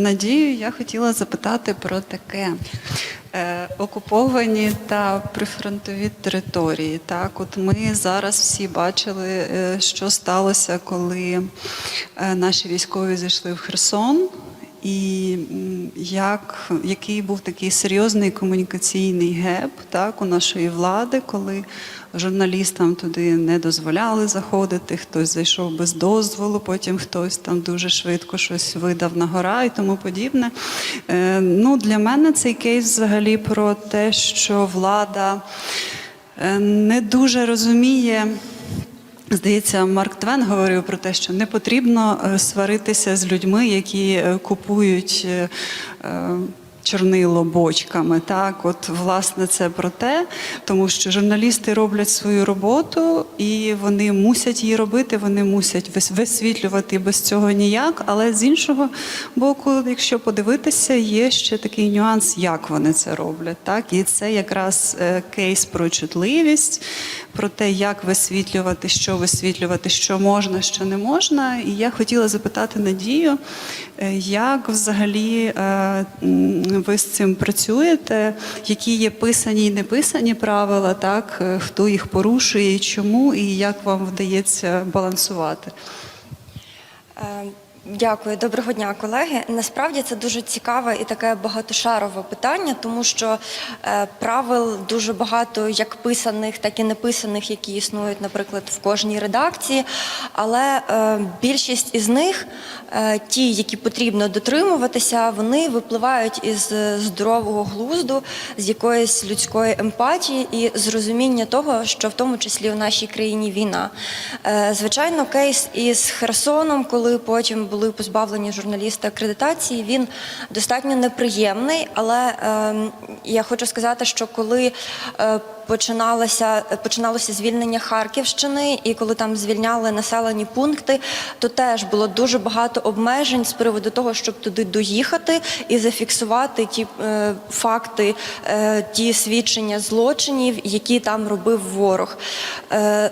Надію, я хотіла запитати про таке. Е, окуповані та прифронтові території. Так, от ми зараз всі бачили, е, що сталося, коли е, наші військові зайшли в Херсон. І як, який був такий серйозний комунікаційний геп так, у нашої влади, коли журналістам туди не дозволяли заходити, хтось зайшов без дозволу, потім хтось там дуже швидко щось видав на гора і тому подібне. Е, ну, для мене цей кейс взагалі про те, що влада е, не дуже розуміє. Здається, Марк Твен говорив про те, що не потрібно е, сваритися з людьми, які е, купують е, чорнило бочками. Так, от власне це про те, тому що журналісти роблять свою роботу і вони мусять її робити, вони мусять вис- висвітлювати без цього ніяк. Але з іншого боку, якщо подивитися, є ще такий нюанс, як вони це роблять. Так, і це якраз е, кейс про чутливість, про те, як висвітлювати, що висвітлювати, що можна, що не можна. І я хотіла запитати Надію, е, як взагалі е, ви з цим працюєте, які є писані і неписані правила, так, е, хто їх порушує і чому, і як вам вдається балансувати? Дякую, доброго дня, колеги. Насправді це дуже цікаве і таке багатошарове питання, тому що е, правил дуже багато, як писаних, так і неписаних, які існують, наприклад, в кожній редакції. Але е, більшість із них, е, ті, які потрібно дотримуватися, вони випливають із здорового глузду, з якоїсь людської емпатії і зрозуміння того, що в тому числі в нашій країні війна. Е, Звичайно, кейс із Херсоном, коли потім були позбавлені журналісти акредитації, він достатньо неприємний. Але ем, я хочу сказати, що коли е, починалося, починалося звільнення Харківщини, і коли там звільняли населені пункти, то теж було дуже багато обмежень з приводу того, щоб туди доїхати і зафіксувати ті е, факти, е, ті свідчення злочинів, які там робив ворог. Е,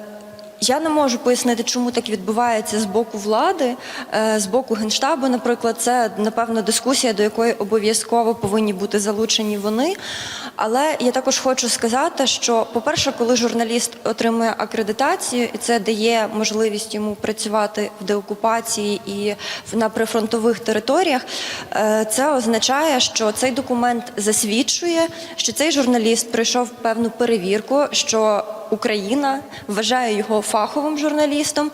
я не можу пояснити, чому так відбувається з боку влади, е, з боку генштабу. Наприклад, це напевно дискусія, до якої обов'язково повинні бути залучені вони. Але я також хочу сказати, що, по-перше, коли журналіст отримує акредитацію, і це дає можливість йому працювати в деокупації і на прифронтових територіях, е, це означає, що цей документ засвідчує, що цей журналіст пройшов певну перевірку, що Україна вважає його фаховим журналістом,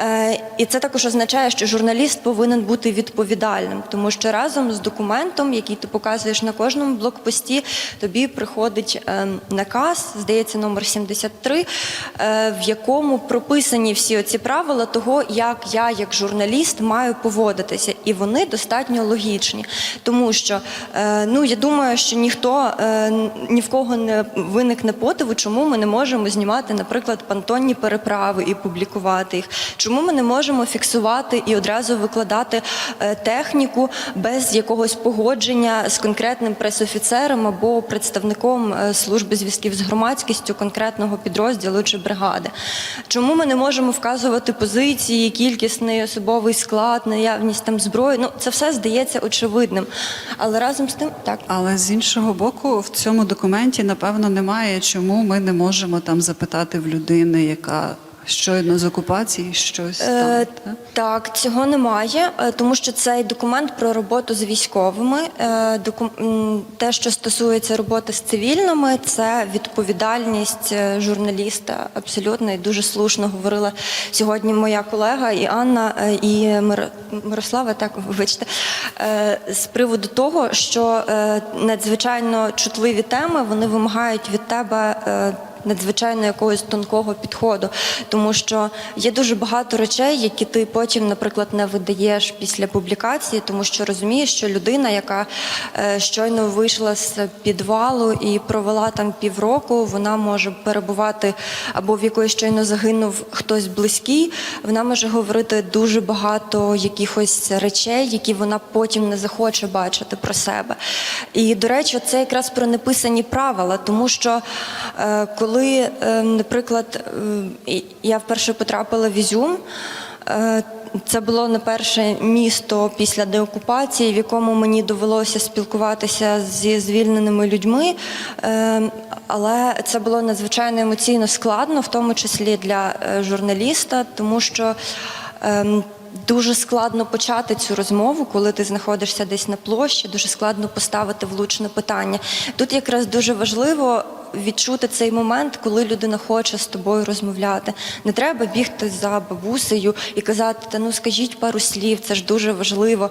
Е, і це також означає, що журналіст повинен бути відповідальним, тому що разом з документом, який ти показуєш на кожному блокпості, тобі приходить е, наказ, здається, номер 73, е, в якому прописані всі оці правила того, як я, як журналіст, маю поводитися, і вони достатньо логічні, тому що ну я думаю, що ніхто ні в кого не виникне подиву, чому ми не можемо знімати, наприклад, понтонні переправи і публікувати їх. Чому ми не можемо фіксувати і одразу викладати е, техніку без якогось погодження з конкретним пресофіцером або представником е, служби зв'язків з громадськістю конкретного підрозділу чи бригади? Чому ми не можемо вказувати позиції, кількісний особовий склад, наявність там зброї? Ну це все здається очевидним. Але разом з тим, так. Але з іншого боку, в цьому документі напевно немає, чому ми не можемо там запитати в людини, яка щойно з окупації щось там. Е, так? Цього немає, е, тому що цей документ про роботу з військовими. Е, Те, що стосується роботи з цивільними, це відповідальність е, журналіста. Абсолютно і дуже слушно говорила сьогодні моя колега і Анна, е, і Мир- Мирослава. Так, вибачте, е, з приводу того, що е, надзвичайно чутливі теми вони вимагають від тебе. Надзвичайно якогось тонкого підходу, тому що є дуже багато речей, які ти потім, наприклад, не видаєш після публікації, тому що розумієш, що людина, яка е, щойно вийшла з підвалу і провела там півроку, вона може перебувати або в якої щойно загинув хтось близький, вона може говорити дуже багато якихось речей, які вона потім не захоче бачити про себе. І до речі, це якраз про неписані правила, тому що е, коли, е, наприклад, е, я вперше потрапила в Ізюм. е, це було не перше місто після деокупації, в якому мені довелося спілкуватися зі звільненими людьми. Але це було надзвичайно емоційно складно, в тому числі для журналіста, тому що дуже складно почати цю розмову, коли ти знаходишся десь на площі, дуже складно поставити влучне питання. Тут якраз дуже важливо відчути цей момент, коли людина хоче з тобою розмовляти. Не треба бігти за бабусею і казати, та ну скажіть пару слів, це ж дуже важливо.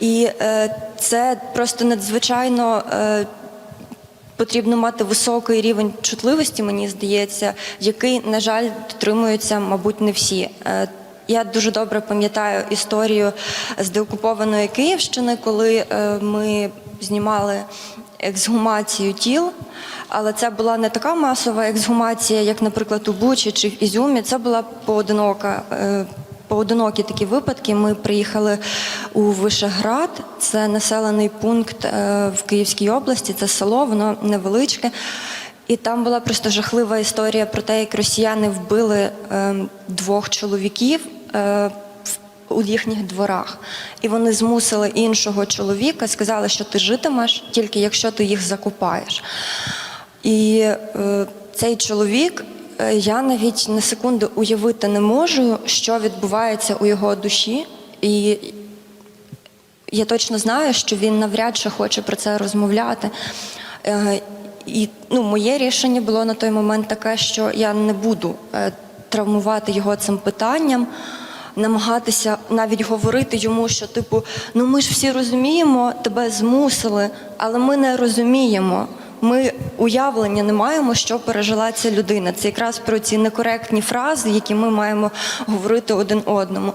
І е, це просто надзвичайно. Е, Потрібно мати високий рівень чутливості, мені здається, який, на жаль, дотримуються, мабуть, не всі. Е, Я дуже добре пам'ятаю історію з деокупованої Київщини, коли е, ми знімали ексгумацію тіл, але це була не така масова ексгумація, як, наприклад, у Бучі чи в Ізюмі. Це була поодинока. е, Поодинокі такі випадки. Ми приїхали у Вишеград, це населений пункт е, в Київській області, це село, воно невеличке. І там була просто жахлива історія про те, як росіяни вбили е, двох чоловіків е, у їхніх дворах. І вони змусили іншого чоловіка, сказали, що ти житимеш тільки якщо ти їх закопаєш. І е, цей чоловік, е, я навіть на секунду уявити не можу, що відбувається у його душі. І я точно знаю, що він навряд чи хоче про це розмовляти. Е, І ну, моє рішення було на той момент таке, що я не буду е, травмувати його цим питанням, намагатися навіть говорити йому, що типу, ну ми ж всі розуміємо, тебе змусили, але ми не розуміємо. Ми уявлення не маємо, що пережила ця людина. Це якраз про ці некоректні фрази, які ми маємо говорити один одному.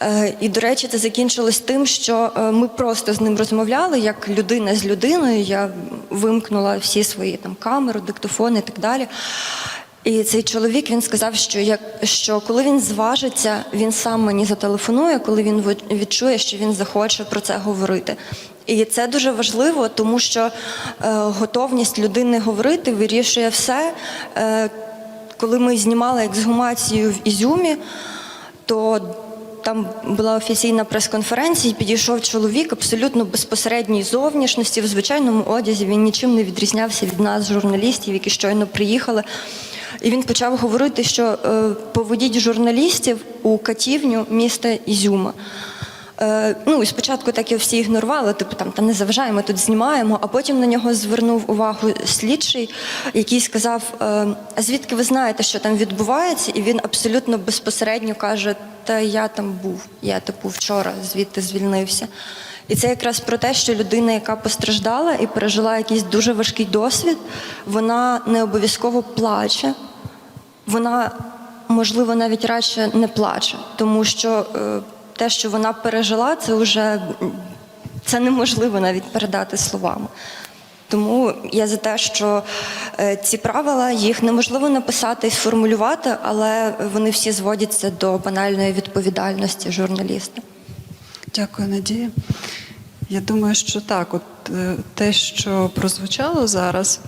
Е, І, до речі, це закінчилось тим, що е, ми просто з ним розмовляли як людина з людиною. Я вимкнула всі свої там камери, диктофони і так далі. І цей чоловік він сказав, що як що коли він зважиться, він сам мені зателефонує, коли він відчує, що він захоче про це говорити. І це дуже важливо, тому що е, готовність людини говорити вирішує все. Е, коли ми знімали ексгумацію в Ізюмі, то там була офіційна прес-конференція, і підійшов чоловік абсолютно безпосередній зовнішності, в звичайному одязі. Він нічим не відрізнявся від нас, журналістів, які щойно приїхали. І він почав говорити, що е, поведіть журналістів у катівню міста Ізюма. Е, ну і спочатку так його всі ігнорували, типу там та не заважай, ми тут знімаємо. А потім на нього звернув увагу слідчий, який сказав: е, а звідки ви знаєте, що там відбувається? І він абсолютно безпосередньо каже: Та я там був, я типу вчора звідти звільнився. І це якраз про те, що людина, яка постраждала і пережила якийсь дуже важкий досвід, вона не обов'язково плаче, вона, можливо, навіть радше не плаче, тому що е, те, що вона пережила, це вже це неможливо навіть передати словами. Тому я за те, що е, ці правила їх неможливо написати і сформулювати, але вони всі зводяться до банальної відповідальності журналіста. Дякую, Надія. Я думаю, що так, от е, те, що прозвучало зараз,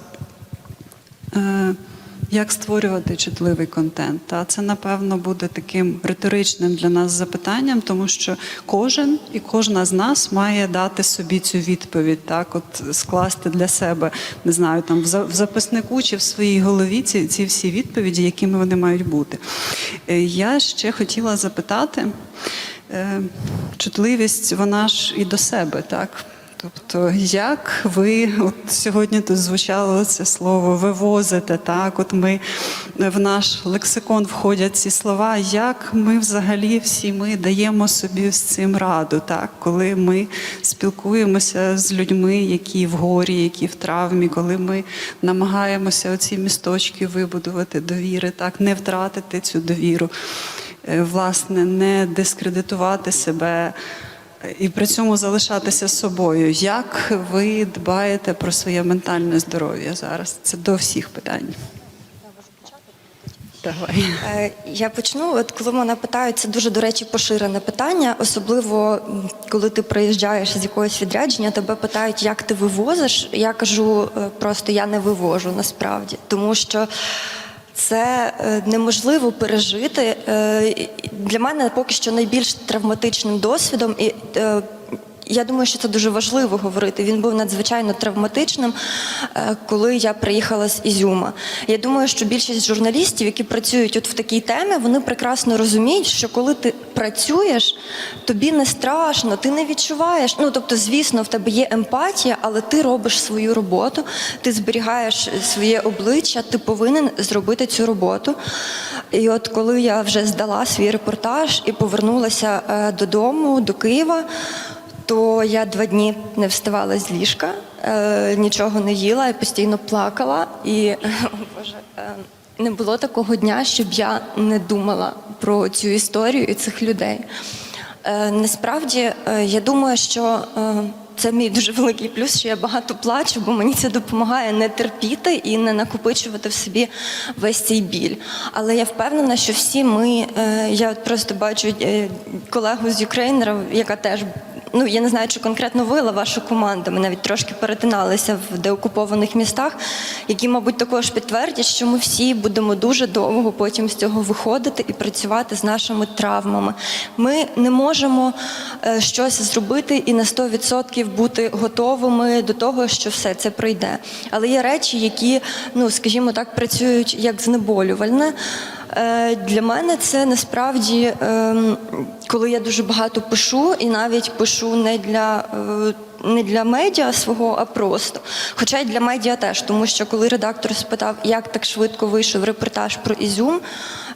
як створювати чутливий контент. Та це напевно буде таким риторичним для нас запитанням, тому що кожен і кожна з нас має дати собі цю відповідь, так, от скласти для себе, не знаю, там в за- записнику чи в своїй голові ці, ці всі відповіді, якими вони мають бути. Е, Я ще хотіла запитати. Е, Чутливість, вона ж і до себе, так? Тобто, як ви от сьогодні тут звучало це слово вивозите, так? От ми в наш лексикон входять ці слова. Як ми взагалі всі ми даємо собі з цим раду, так? Коли ми спілкуємося з людьми, які в горі, які в травмі, коли ми намагаємося оці місточки вибудувати довіри, так, не втратити цю довіру е, власне, не дискредитувати себе і при цьому залишатися собою. Як ви дбаєте про своє ментальне здоров'я зараз? Це до всіх питань. Давай. Е, Я почну. От коли мене питають, це дуже до речі поширене питання, особливо коли ти приїжджаєш з якогось відрядження, тебе питають, як ти вивозиш. Я кажу е, просто я не вивожу насправді, тому що це е, неможливо пережити. Е, Для мене поки що найбільш травматичним досвідом і. Я думаю, що це дуже важливо говорити. Він був надзвичайно травматичним, е, коли я приїхала з Ізюма. Я думаю, що більшість журналістів, які працюють от в такій темі, вони прекрасно розуміють, що коли ти працюєш, тобі не страшно, ти не відчуваєш. Ну тобто, звісно, в тебе є емпатія, але ти робиш свою роботу, ти зберігаєш своє обличчя, ти повинен зробити цю роботу. І от коли я вже здала свій репортаж і повернулася е, додому, до Києва то я два дні не вставала з ліжка, е, нічого не їла, я постійно плакала. І о, Боже, е, не було такого дня, щоб я не думала про цю історію і цих людей. Е, насправді, е, я думаю, що е, це мій дуже великий плюс, що я багато плачу, бо мені це допомагає не терпіти і не накопичувати в собі весь цей біль. Але я впевнена, що всі ми, е, я от просто бачу е, колегу з Юкрейнера, яка теж. Ну, я не знаю, чи конкретно ви, але ваша команда. Ми навіть трошки перетиналися в деокупованих містах, які, мабуть, також підтвердять, що ми всі будемо дуже довго потім з цього виходити і працювати з нашими травмами. Ми не можемо е, щось зробити і на 100% бути готовими до того, що все це пройде. Але є речі, які, ну скажімо так, працюють як знеболювальне. Е, Для мене це насправді, ем, коли я дуже багато пишу, і навіть пишу не для. е, Не для медіа свого, а просто. Хоча й для медіа теж, тому що коли редактор спитав, як так швидко вийшов репортаж про Ізюм,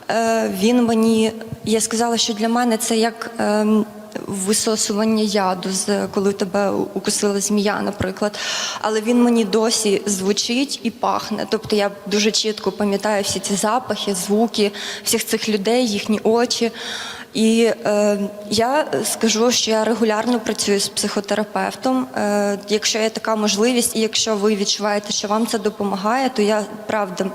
е, він мені, я сказала, що для мене це як ем, висосування яду, з коли тебе укусила змія, наприклад. Але він мені досі звучить і пахне. Тобто я дуже чітко пам'ятаю всі ці запахи, звуки, всіх цих людей, їхні очі. І е, я скажу, що я регулярно працюю з психотерапевтом. Е, якщо є така можливість, і якщо ви відчуваєте, що вам це допомагає, то я правда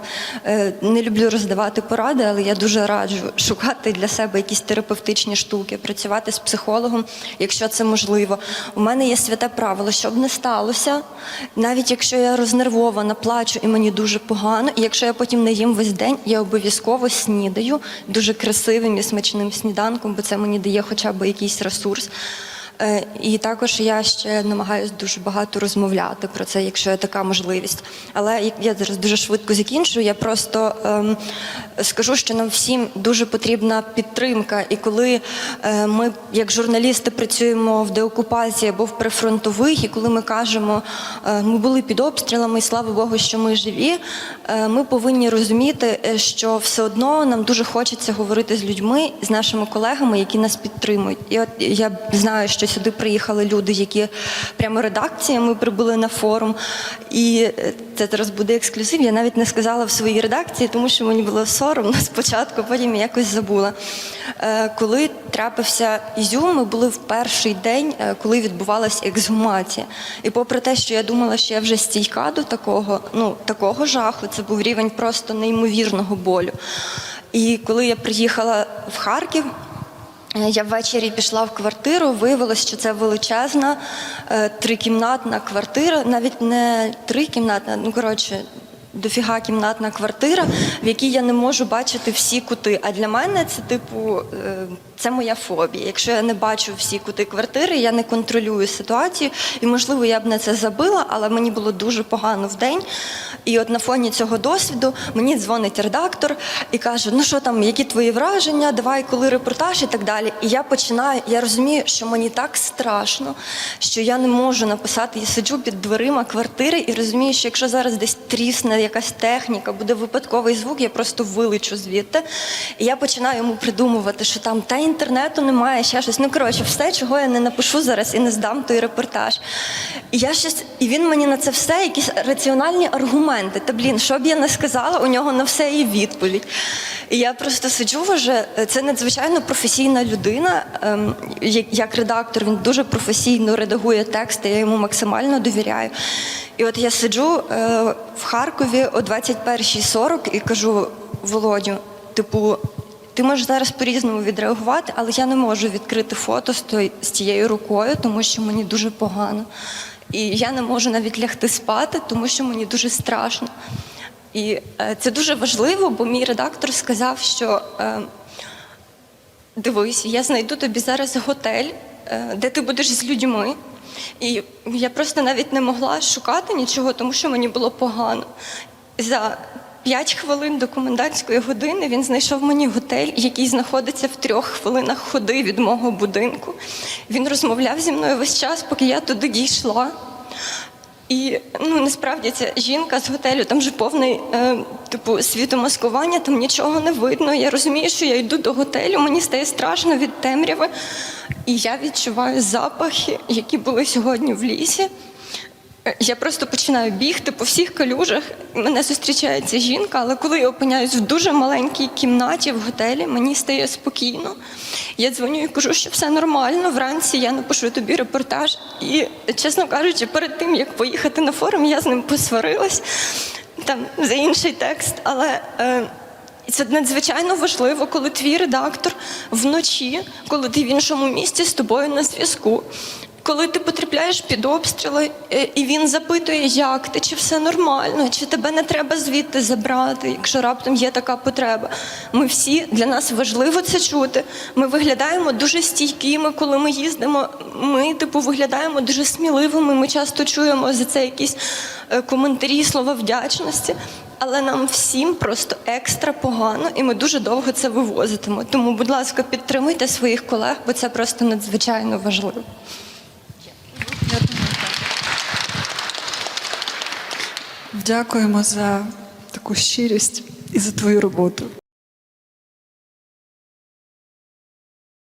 е, не люблю роздавати поради, але я дуже раджу шукати для себе якісь терапевтичні штуки, працювати з психологом, якщо це можливо. У мене є святе правило, щоб не сталося, навіть якщо я рознервована, плачу і мені дуже погано, і якщо я потім не їм весь день, я обов'язково снідаю дуже красивим і смачним сніданком, бо це мені дає хоча б якийсь ресурс. Е, І також я ще намагаюся дуже багато розмовляти про це, якщо є така можливість. Але я зараз дуже швидко закінчую. Я просто ем, скажу, що нам всім дуже потрібна підтримка. І коли е, ми, як журналісти, працюємо в деокупації або в прифронтових, і коли ми кажемо, е, ми були під обстрілами, і слава Богу, що ми живі, е, ми повинні розуміти, е, що все одно нам дуже хочеться говорити з людьми, з нашими колегами, які нас підтримують. І от я знаю, що сюди приїхали люди, які прямо редакціями прибули на форум. І е, це зараз буде ексклюзив. Я навіть не сказала в своїй редакції, тому що мені було соромно спочатку, потім я якось забула. Е, Коли трапився Ізюм, ми були в перший день, е, коли відбувалася ексгумація. І попри те, що я думала, що я вже стійка до такого, ну такого жаху, це був рівень просто неймовірного болю. І коли я приїхала в Харків. Е, Я ввечері пішла в квартиру, виявилось, що це величезна е, трикімнатна квартира, навіть не трикімнатна, ну коротше, дофіга кімнатна квартира, в якій я не можу бачити всі кути. А для мене це, типу, е, це моя фобія. Якщо я не бачу всі кути квартири, я не контролюю ситуацію. І, можливо, я б на це забила, але мені було дуже погано в день. І от на фоні цього досвіду мені дзвонить редактор і каже: Ну що там, які твої враження? Давай, коли репортаж і так далі. І я починаю, я розумію, що мені так страшно, що я не можу написати. Я сиджу під дверима квартири і розумію, що якщо зараз десь трісне якась техніка, буде випадковий звук, я просто вилечу звідти. І я починаю йому придумувати, що там та інтернету немає, ще щось. Ну коротше, все, чого я не напишу зараз і не здам той репортаж. І я щось, і він мені на це все якісь раціональні аргументи. Та блін, що б я не сказала, у нього на все є відповідь. І я просто сиджу вже, це надзвичайно професійна людина. ем, як- редактор, він дуже професійно редагує тексти, я йому максимально довіряю. І от я сиджу е, в Харкові о 21.40 і кажу Володю, типу. Ти можеш зараз по-різному відреагувати, але я не можу відкрити фото з, той, з тією рукою, тому що мені дуже погано. І я не можу навіть лягти спати, тому що мені дуже страшно. І е, це дуже важливо, бо мій редактор сказав, що е, дивись, я знайду тобі зараз готель, е, де ти будеш з людьми. І я просто навіть не могла шукати нічого, тому що мені було погано. За п'ять хвилин до комендантської години він знайшов мені готель, який знаходиться в трьох хвилинах ходи від мого будинку. Він розмовляв зі мною весь час, поки я туди дійшла. І ну насправді ця жінка з готелю, там же повний е, типу світомаскування, там нічого не видно. Я розумію, що я йду до готелю, мені стає страшно від темряви, і я відчуваю запахи, які були сьогодні в лісі. Я просто починаю бігти по всіх калюжах. Мене зустрічає ця жінка, але коли я опиняюсь в дуже маленькій кімнаті в готелі, мені стає спокійно. Я дзвоню і кажу, що все нормально. Вранці я напишу тобі репортаж. І, чесно кажучи, перед тим як поїхати на форум, я з ним посварилась там за інший текст. Але е, це надзвичайно важливо, коли твій редактор вночі, коли ти в іншому місці з тобою на зв'язку. Коли ти потрапляєш під обстріли, е, і він запитує, як ти, чи все нормально, чи тебе не треба звідти забрати, якщо раптом є така потреба. Ми всі для нас важливо це чути. Ми виглядаємо дуже стійкими, коли ми їздимо. Ми, типу, виглядаємо дуже сміливими. Ми часто чуємо за це якісь е, коментарі, слова вдячності. Але нам всім просто екстра погано, і ми дуже довго це вивозитимо. Тому, будь ласка, підтримуйте своїх колег, бо це просто надзвичайно важливо. Я думаю, так. Дякуємо за таку щирість і за твою роботу.